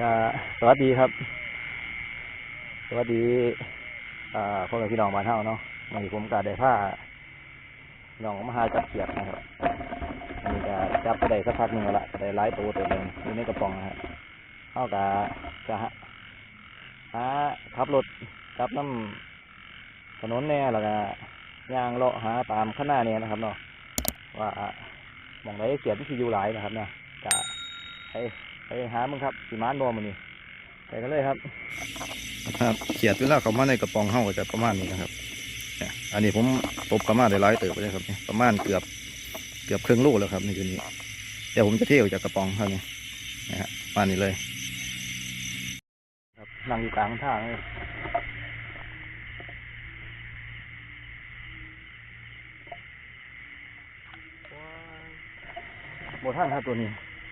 ก็สวัสดีครับ สวัสดีอ่าพ่อแม่พี่น้องบ้านเฮาเนาะวันนี้ผมก็ได้ผ้าน้องมหาจับเขียดนะครับอันนี้ก็จับไปได้สักพักหนึ่งแล้วละได้หลายตัวตัวหนึงอยู่ในกระป๋องนะครับเฮาก็จะหาขับรถกลับน้ำถนนแน่แล้วก็ย่างเลาะหาตามข้างหน้าเนี่ยนะครับเนาะว่ามองไหนเขียดที่อยู่หลายนะครับเนี่ยก็ไปไปหามึงครับสีมานบอมันนี่ไปกันเลยครับครับเขียดเวลาเขามาในกระป๋องเฮาก็จะประมาณนี้นะครับเนี่ยอันนี้ผมตบเขามาได้หลายเติบเลยครับเนี่ยประมาณเกือบเกือบครึ่งลูกแล้วครับในจุดนี้เดี๋ยวผมจะเที่ยวจากกระป๋องเท่านี้นะฮะประมาณนี้เลย ครับนั่งอยู่กลางทางเลยโบท่านครับตัวนี้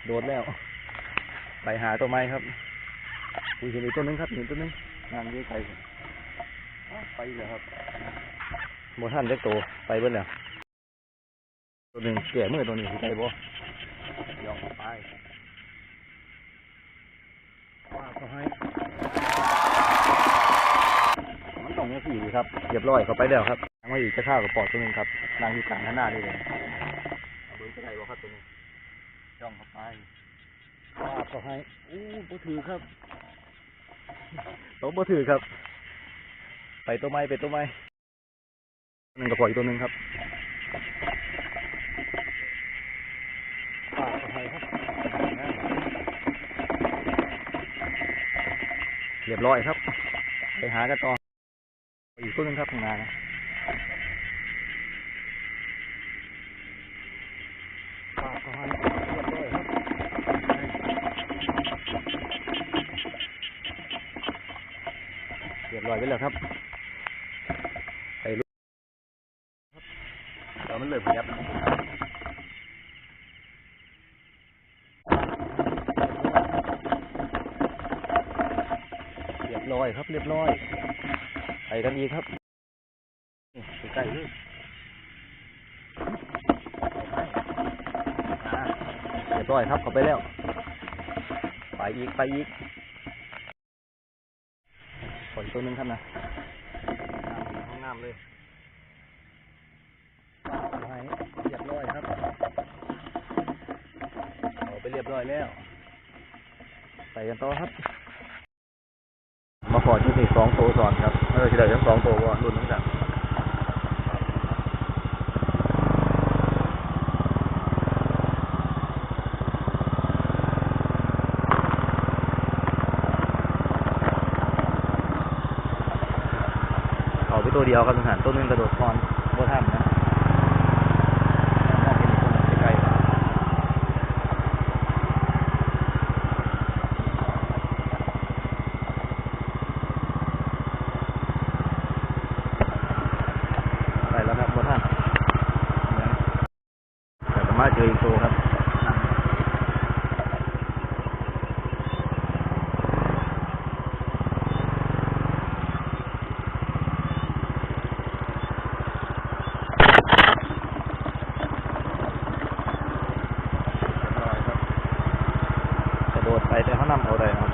โดดแล้ว ไปหาตัวไม้ครับอุ้ยเห็นอีกตัวหนึงครับเห็นตัวหนึงนั่งอยู่ไกลอ้าวไปเลยครับโบท่านเล็กโตไปเบิ้แล้วตัวหนึ่งเกี่ยมือตัวนี้สิไปบ่ยองไปว่าเขาให้มันต้องยังสี่ครับเรียบร้อยเขาไปแล้วครับยังมาอีกจะข้าวกับปอดตัวหนึงครับนั่งอยู่กลางข้างหน้านี่เลยเอาเบิ้งจะได้บ่ครับตัวนี้ย่องเข้าไป ว่าเขาให้อู้บ่ถือครับตัวบ่ถือครับ ไปตัวไม้ไปตัวไม้หนึ่งกับปล่อยตัวหนึ่งครับว่าเขาให้ครับ เรียบร้อยครับ ไปหากันต่ออีกตัวหนึ่งครับข้างหน้านะ ไปแล้วครับไปลุกครับเรามันเลยพยับเรียบร้อยครับเรียบร้อยไปกันอีกครับใกล้ๆเลยเรียบร้อยครับเข้าไปแล้ว ไปอีกไปอีก ขออีกตัวหนึงครับนะห้องน้ำเลยไปเรียบร้อยครับเอาไปเรียบร้อยแล้วไปกันต่อครับ มาขอที่นี่สองตัวสอนครับเออที่ได้ทั้งสองตัวว่ารุ่นทั้งกัน ไปตัวเดียวครับทหารตัวนึงกระโดดคอนโบทันนะมองเห็นอีกตัวหนึงใกลๆไปแล้วครับโบทันแต่สามารถเจออีกตัวครับนั่นเรียบร้อยครับกระโดไปแต่เขานำเอาได้นะครับ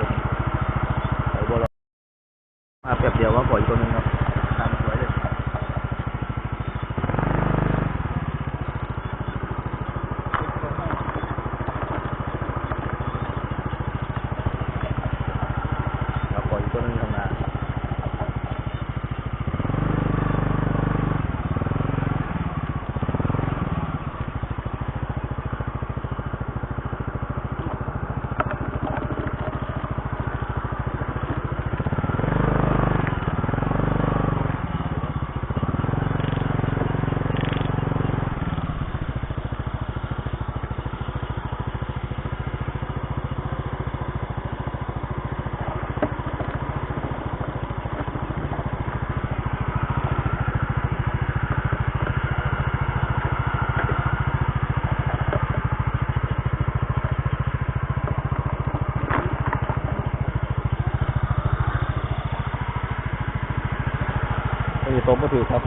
บ่ถือครับ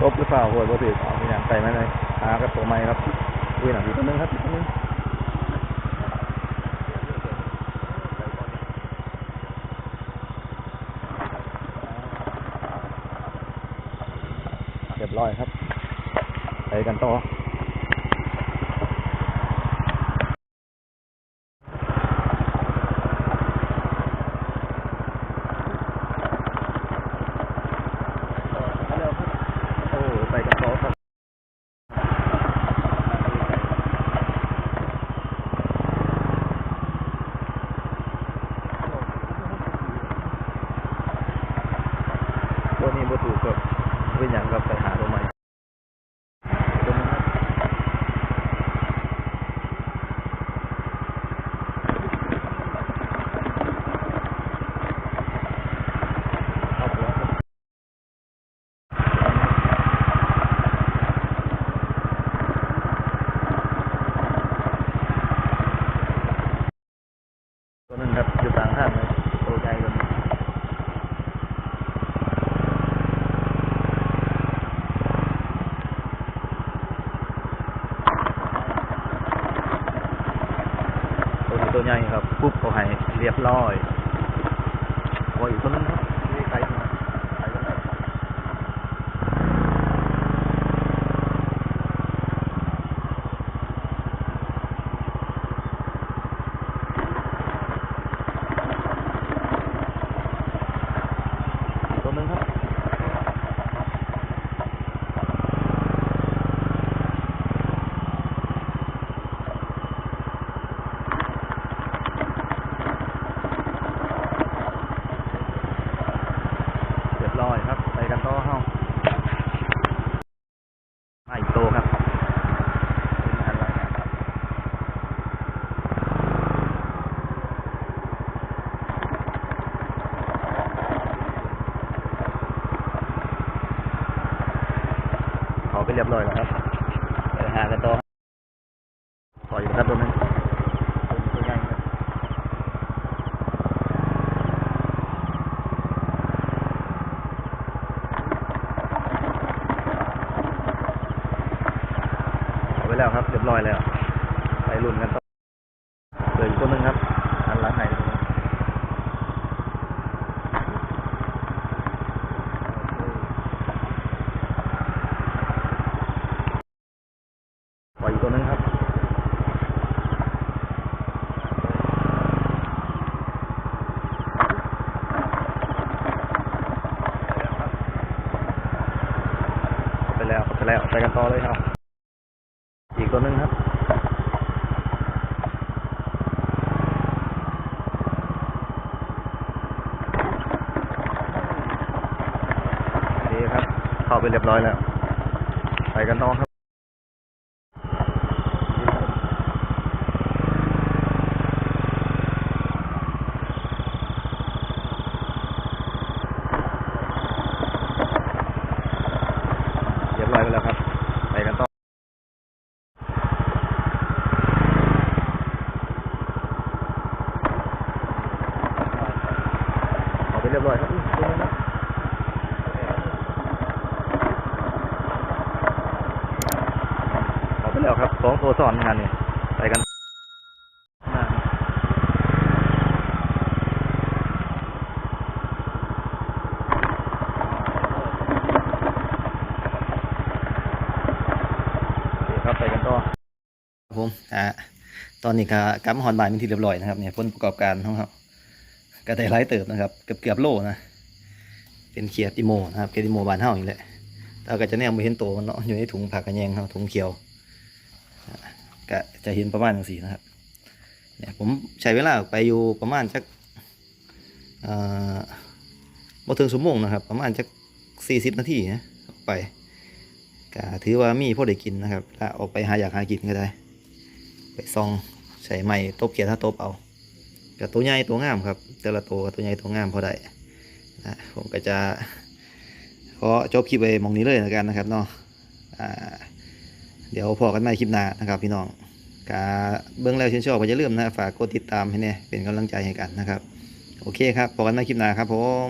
คบหรือเปล่าหวยบถือเอาอย่างใส่มาเลยหากับตัวไม้ครับดีหน่งอีกตัวนึงครับอีตัวนึงเรียบร้อยครับไปกันต่อ ตัวนี้บ่ถูกครับเป็นอย่างกับไปหาลงมาวนี้ครับเอาไปแล้วครับ ตัวหนึงครับอยู่กลางทางเลยตัวใหญ่ตัวนี้ ตัวใหญ่ครับปุ๊บเขาให้เรียบร้อยโอ้ยอีกตัวหนึงครับนี่ไกลมาไกลกันแล้วอีกตัวหนึงครับเรียบร้อยครับไปกันต่อเฮามาอีกตัวครับเป็นอะไรนะครับ เขา ไปเรียบร้อยแล้วครับไปหากันต่อขออยู่ครับตัวนึงตัวนี้ตัวใหญ่ครับเอาไปแล้วครับ เรียบร้อยแล้วไปรุ่นกันต่อเหลืออีกตัวหนึงครับอันหลังไหนตัวนึงขออีกตัวหนึงครับ ไปแล้วไปแล้วไปกัน ต่อเลยครับ อีกตัวนึงครับโอเคครับ เข้าไปเรียบร้อยแล้ว ไปกันต่อครับ เรียบร้อยไปแล้วครับ ไปกันต่อ เอาไปเรียบร้อยครับอุ๊ยตรงนี้นะเอาไป แล้วครับสองตัวสอนงานนี่ไปกันครับไปกันต่อครับผมอ่าตอนนี้ก็กลับมาฮอนบายเป็นที่เรียบร้อยนะครับเนี่ยผลประกอบการของเขาก็ได้หลายเติบนะครับ เกือบเกือบโลนะเป็นเขียดติโมนะครับเขียดติโมบานเฮาอีกแหละแต่ก็จะแนมไปเห็นโตวมันเนาะอยู่ในถุงผักกระแยงเฮาถุงเขียว ก็จะเห็นประมาณอย่างสี่นะครับเนี่ยผมใช้เวลาไปอยู่ประมาณจักบ่ถึงชั่วโมงนะครับ ประมาณจักสี่สิบนาทีนะออกไปก็ถือว่ามีพอได้กินนะครับถ้าออกไปหาอยากหากินก็ได้ ไปซองใส่ไม้ตบเกียร์ถ้าตบเอากับตัวใหญ่ตัวงามครับ แต่ละตัวตัวใหญ่ตัวงามพอได้นะผมก็จะขอจบคลิปไปมองนี้เลยแล้วกันนะครับเนาะอ่า เดี๋ยวพอกันใหม่คลิปหน้านะครับ พี่น้องกาเบื้องแล้วชื่นชอบก็อย่าลืมนะฝากกดติดตามให้เนี่ยเป็นกำลังใจให้กันนะครับ โอเคครับพอกันใหม่คลิปหน้าครับผม